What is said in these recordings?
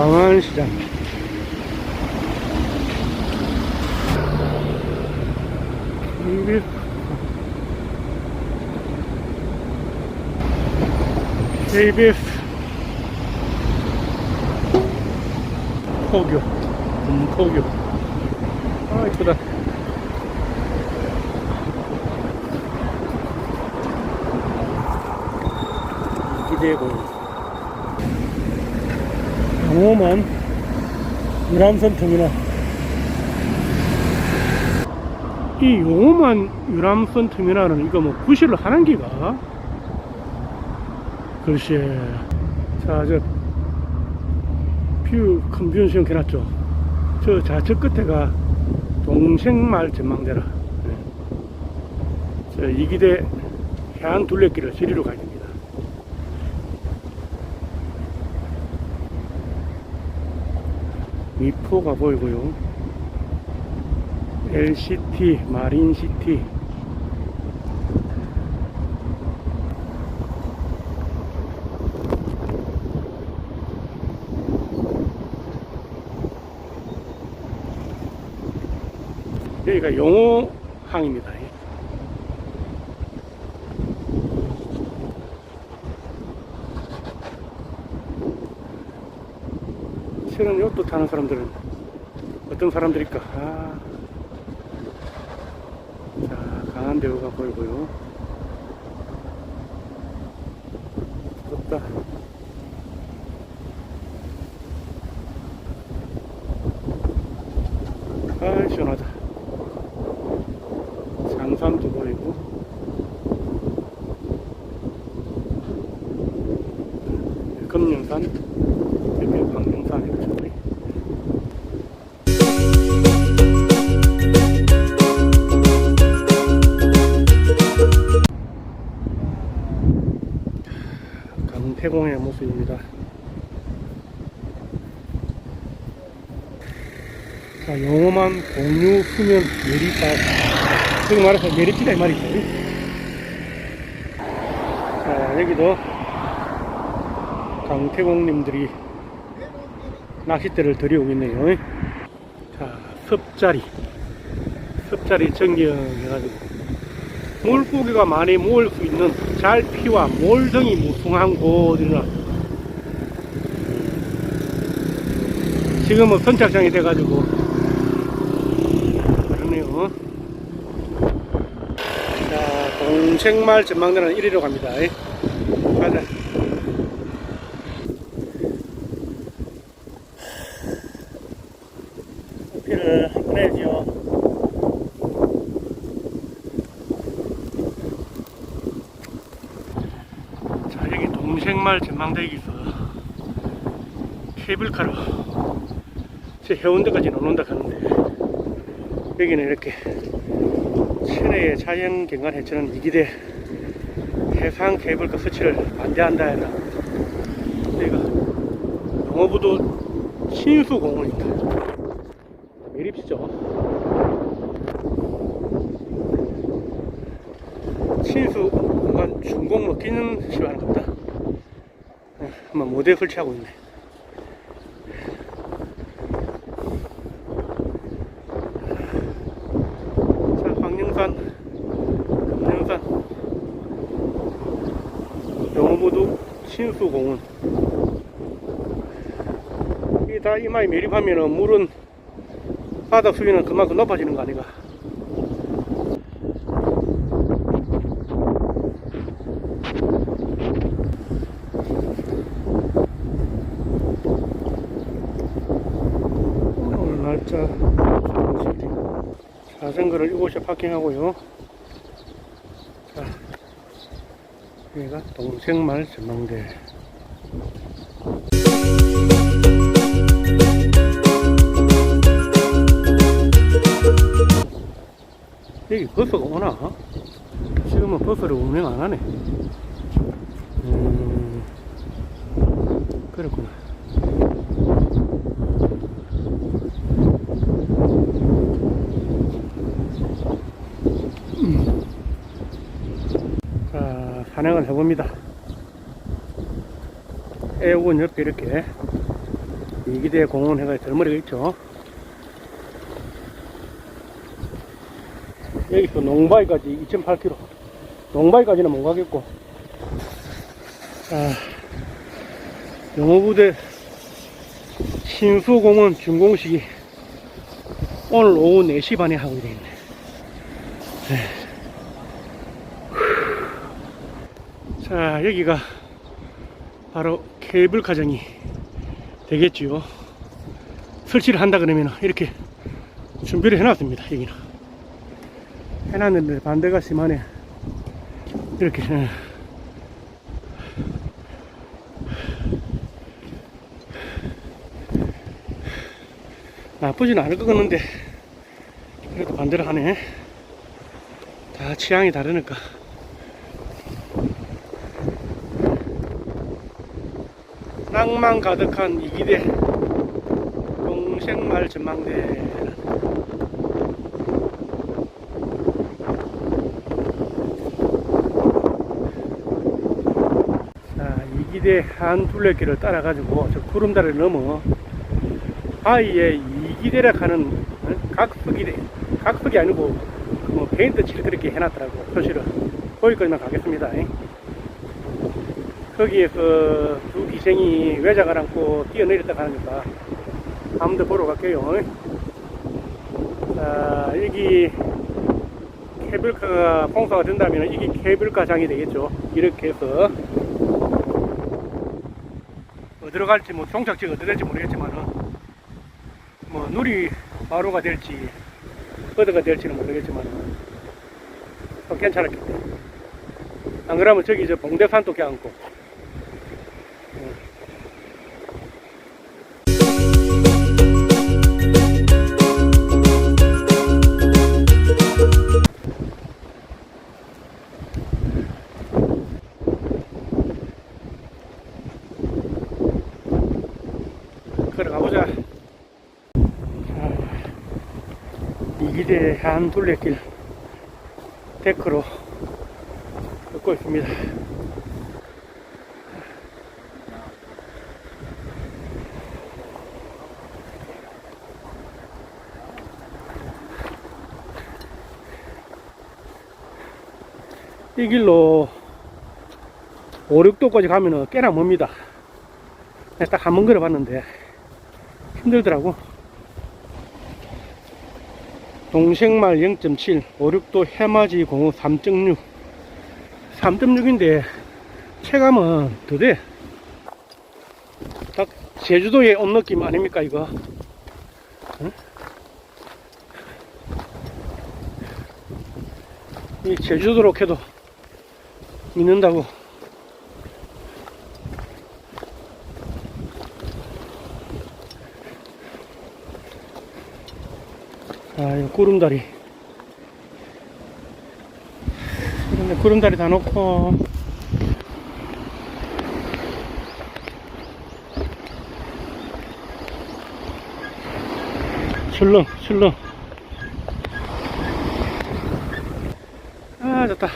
광안시장. KBS. KBS. 포교. 금포교. 아, 이쁘다. 기대고. 영호만 유람선 터미널. 이 용호만 유람선 터미널은 이거 뭐 구실을 하는 기가? 글쎄. 자, 저, 뷰, 시험 해놨죠. 저 좌측 끝에가 동생마을 전망대라. 네. 저 이기대 해안 둘레길을 지리로 가야 됩니다. 미포가 보이고요. LCT, 마린시티. 여기가 용호항입니다. 요트 타는 사람들은 어떤 사람들일까? 아. 자, 강한 대우가 보이고요. 덥다. 자, 영험한 공유 수면 내리바. 지금 말해서 내리치다 이 말이죠. 자, 여기도 강태공님들이 낚싯대를 들여오고 있네요. 자, 섭자리. 섭자리 전경 해가지고 물고기가 많이 모을 수 있는 잘피와 몰성이 무성한 곳이라 지금은 선착장이 돼가지고 그러네요 자 동생마을 전망대는 1위로 갑니다. 가자. 어필을 한번 해야지요. 자 여기 동생마을 전망대에 있어. 케이블카로 저 해운대까지는 안 온다 하는데 여기는 이렇게 시내의 자연 경관 해처는 이기대 해상 케이블카 설치를 반대한다 해라 여기가 영어부도 신수공원입니다 매립시죠 신수 공간 중공로 시간것 같다. 네, 한번 모델 설치하고 있네. 자, 황령산, 금령산, 영어부두 신수공원. 이게 다 이마에 매립하면은 물은 바다 수위는 그만큼 높아지는 거 아닌가? 오늘 날짜 자전거를 이곳에 파킹하고요. 자, 여기가 동생마을 전망대. 여기 버스가 오나? 지금은 버스를 운행 안 하네. 음, 그렇구나. 자, 산행을 해봅니다. 애우군 옆에 이렇게 이기대 공원 해가 덜머리가 있죠. 여기서 농바위까지 2.8km. 농바위까지는 못 가겠고. 아, 영어부대 신수공원 준공식이 오늘 오후 4시 반에 하고 되겠네. 자, 여기가 바로 케이블 가정이 되겠지요. 설치를 한다 그러면 이렇게 준비를 해놨습니다. 여기는 해놨는데 반대가 심하네. 이렇게 예. 나쁘진 않을 것 같는데 그래도 반대를 하네. 다 취향이 다르니까. 낭만 가득한 이기대 동생마을 전망대 자 이기대 한 둘레길을 따라 가지고 저 구름다리를 넘어 바위에 이기대라 하는 어? 각석이래 각석이 아니고 뭐 페인트 칠 그렇게 해놨더라고 표시를 거기까지만 가겠습니다 거기에서 두 기생이 외작을 안고 뛰어내렸다 하니까 한번 더 보러 갈게요. 자, 여기 케이블카가 공사가 된다면 이게 케이블카장이 되겠죠. 이렇게 해서 어디로 갈지 뭐 종착지가 어디 될지 모르겠지만은 뭐 누리 마루가 될지 어디가 될지는 모르겠지만은 어, 괜찮았겠대. 안 그러면 저기 저 봉대산도 껴안고 이기대 한 둘레길 데크로 걷고 있습니다. 이 길로 5, 6도까지 가면은 꽤나 멉니다. 딱 한 번 걸어봤는데 힘들더라고. 동생말 0.7, 5, 6도 해맞이 공후 3.6. 3.6인데 체감은 더 돼. 딱 제주도에 온 느낌 아닙니까, 이거? 응? 이 제주도로 해도 믿는다고. 아, 이거 구름다리. 그런데 구름다리 다 놓고. 출렁, 출렁. 아, 좋다.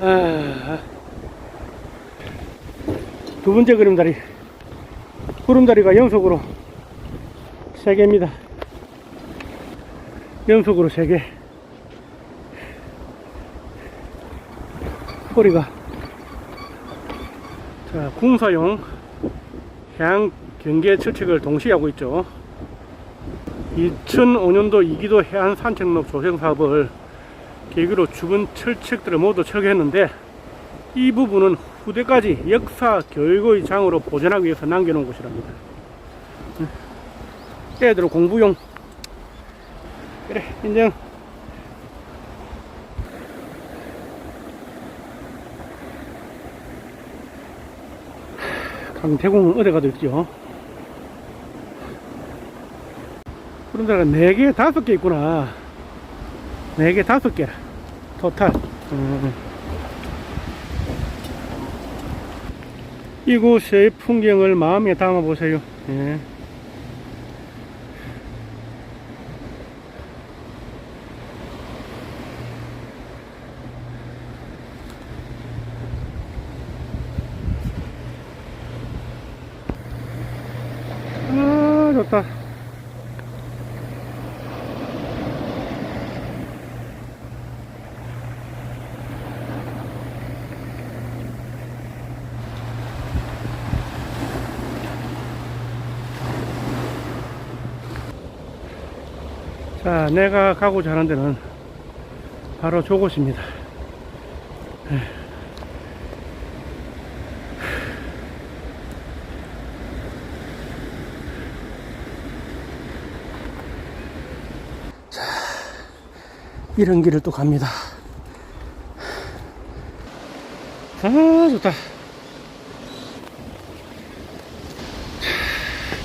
아, 두 번째 그림다리. 구름다리가 연속으로 세 개입니다. 연속으로 세 개. 꼬리가. 자, 궁사용 해양 경계 철책을 동시에 하고 있죠. 2005년도 이기도 해안 산책로 조성 사업을 계기로 주변 철책들을 모두 철거했는데 이 부분은 후대까지 역사 교육의 장으로 보존하기 위해서 남겨놓은 곳이랍니다. 애들 공부용 그래 인정. 강태공은 어디 가도 있죠. 데가 4개, 5개 있구나. 4개, 5개. 토탈. 음. 이곳의 풍경을 마음에 담아 보세요. 예. 좋다. 자, 내가 가고자 하는 데는 바로 저곳입니다. 이런 길을 또 갑니다. 아, 좋다.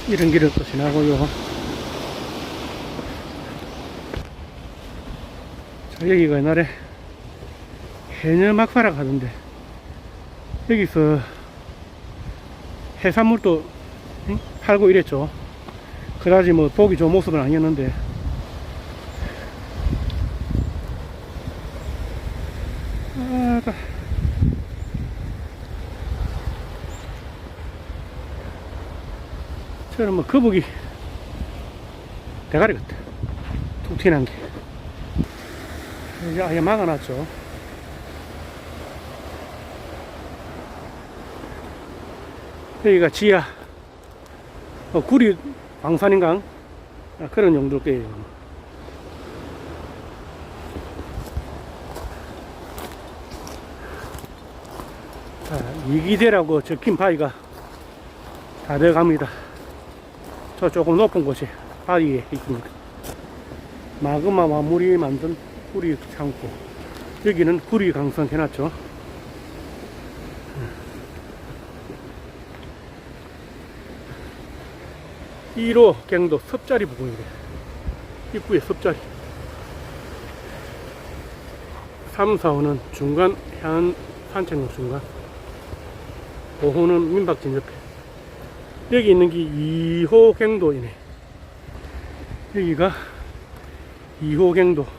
이런 길을 또 지나고요. 여기가 옛날에 해녀 막사라 가던데, 여기서 해산물도 응? 팔고 이랬죠. 그다지 뭐 보기 좋은 모습은 아니었는데, 아따. 저는 뭐 거북이 대가리 같아. 툭 튀는 게. 이제 아예 막아놨죠. 여기가 지하, 어, 구리 방산인강 아, 그런 용도일 거예요. 자, 이기대라고 적힌 바위가 다 들어갑니다. 저 조금 높은 곳에 바위에 있습니다. 마그마와 물이 만든 구리 창고. 여기는 구리 강선 해놨죠. 1호 갱도 섭자리 부근이래. 입구에 섭자리. 3, 4호는 중간 해안 산책로 중간. 5호는 민박진 옆에. 여기 있는 게 2호 갱도이네. 여기가 2호 갱도.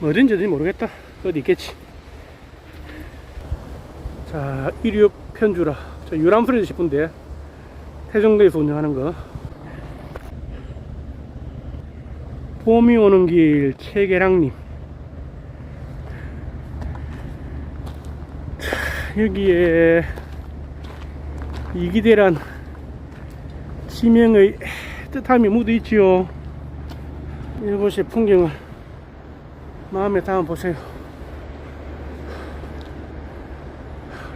뭐 어딘지 모르겠다. 어디 있겠지. 자, 1호 편주라. 저 유람선이지 싶은데. 태종대에서 운영하는 거. 봄이 오는 길 최계랑님. 자, 여기에 이기대란 지명의 뜻함이 묻어 있지요. 이곳의 풍경을 마음에 담아 보세요.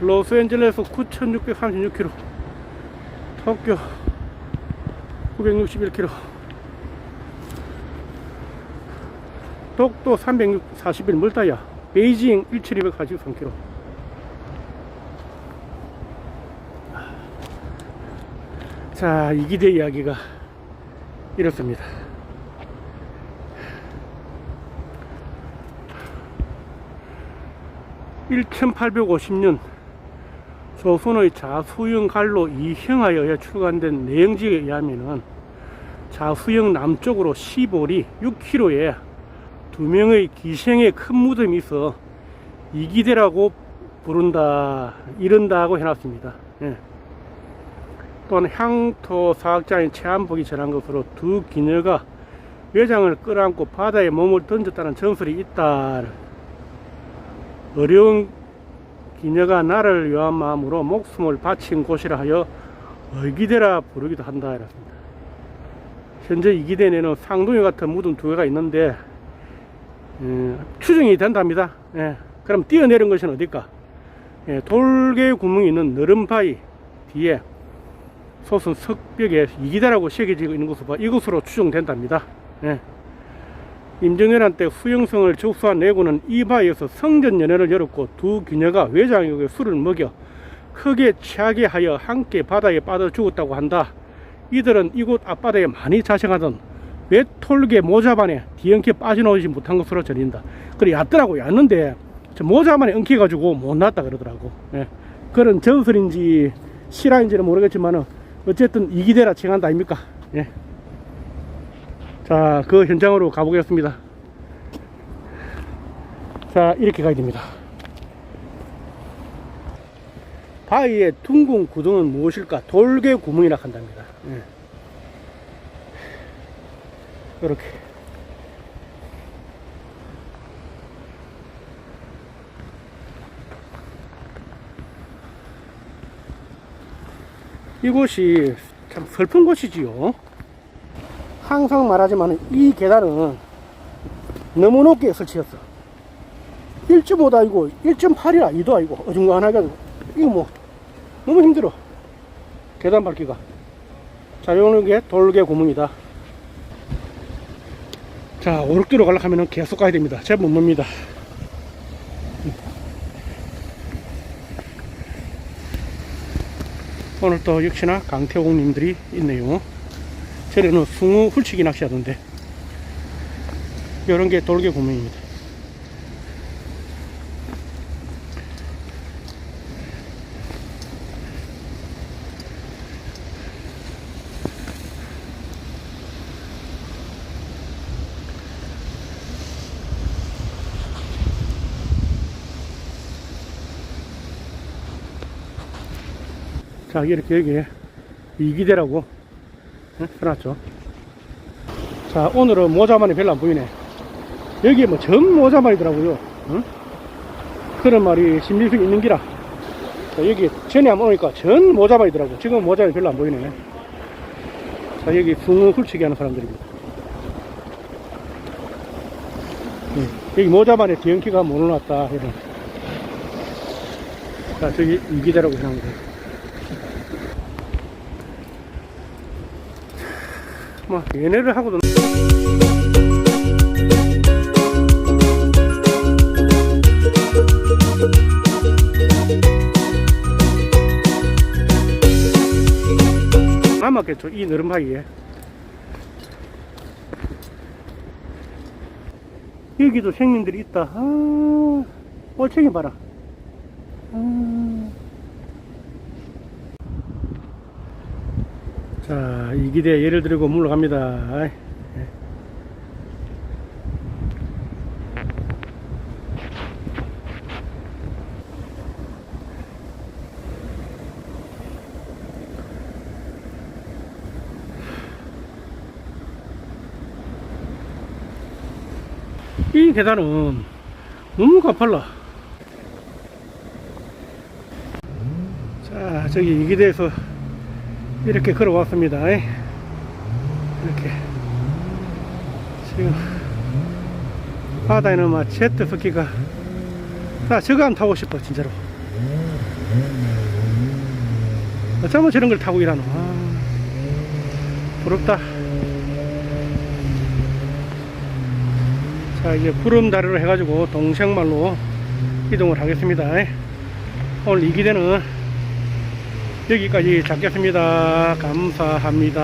로스앤젤레스 9,636km. 도쿄 961km 독도 341 멀다야 베이징 1743km 자 이기대 이야기가 이렇습니다 (1850년) 조선의 자수영 갈로 이형하에 의해 출간된 내용지에 의하면은 자수영 남쪽으로 시볼이 6km에 두 명의 기생의 큰 무덤이 있어 이기대라고 부른다 이른다고 해놨습니다. 예. 또한 향토 사학자인 최한복이 전한 것으로 두 기녀가 외장을 끌어안고 바다에 몸을 던졌다는 전설이 있다. 어려운 기녀가 나를 위한 마음으로 목숨을 바친 곳이라 하여 의기대라 부르기도 한다 이렇습니다. 현재 이기대에는 상둥이 같은 무덤 두 개가 있는데 예, 추정이 된답니다. 예, 그럼 뛰어내린 것은 어딜까? 예, 돌개 구멍이 있는 너른바위 뒤에 솟은 석벽에 이기대라고 새겨지고 있는 봐 이것으로 추정된답니다. 예. 임정왜란 때 후영성을 접수한 내고는 이 바에서 성전 연회를 열었고 두 기녀가 외장에게 술을 먹여 크게 취하게 하여 함께 바다에 빠져 죽었다고 한다. 이들은 이곳 앞바다에 많이 자생하던 외톨개 모자반에 뒤엉켜 빠져나오지 못한 것으로 전린다. 그래 얕더라고 얕는데 저 모자반에 엉켜가지고 못 났다 그러더라고. 예. 그런 전설인지 실화인지는 모르겠지만은 어쨌든 이기대라 칭한다 아닙니까? 예. 자, 그 현장으로 가보겠습니다. 자, 이렇게 가야 됩니다. 바위의 둥근 구덩은 무엇일까? 돌개 구멍이라 한답니다. 예. 이렇게. 이곳이 참 슬픈 곳이지요. 항상 말하지만 이 계단은 너무 높게 설치했어. 1.5도 아니고 1.8이라 2도 아니고 어중간하게 이거 뭐 너무 힘들어. 계단 밟기가. 자, 요는 게 돌개 고문이다. 자, 오륙도로 가려고 하면 계속 가야 됩니다. 제못 멉니다. 오늘 또 역시나 강태공님들이 있네요. 저래는 숭어 훌치기 낚시하던데. 요런 게 돌개 고문입니다. 자, 이렇게 여기에 이기대라고 응? 해놨죠. 자, 오늘은 모자만이 별로 안 보이네. 여기에 뭐 전 모자만이더라고요. 응? 그런 말이 신빙성이 있는 기라. 자, 여기 전에 한번 오니까 전 모자만이더라고. 지금 모자가 별로 안 보이네. 자, 여기 숭어 훌치기 하는 사람들입니다. 응, 여기 모자만에 뒤엉키가 못 올랐다. 이런. 자, 저기 이기대라고 해놨는데. 뭐 얘네를 하고도 남았겠죠 이 느름하기에. 여기도 생민들이 있다. 아 올챙이 봐라. 아. 자, 이 기대 예를 들고 물러갑니다. 이 계단은 너무 가팔라. 자, 저기 이 기대에서 이렇게 걸어왔습니다. 이렇게 지금 바다에는 막 제트 스키가 다 저거 안 타고 싶어 진짜로. 어쩌면 저런 걸 타고 일하노. 아, 부럽다. 자 이제 구름다리로 해가지고 동생말로 이동을 하겠습니다. 오늘 이 기대는 여기까지 잡겠습니다. 감사합니다.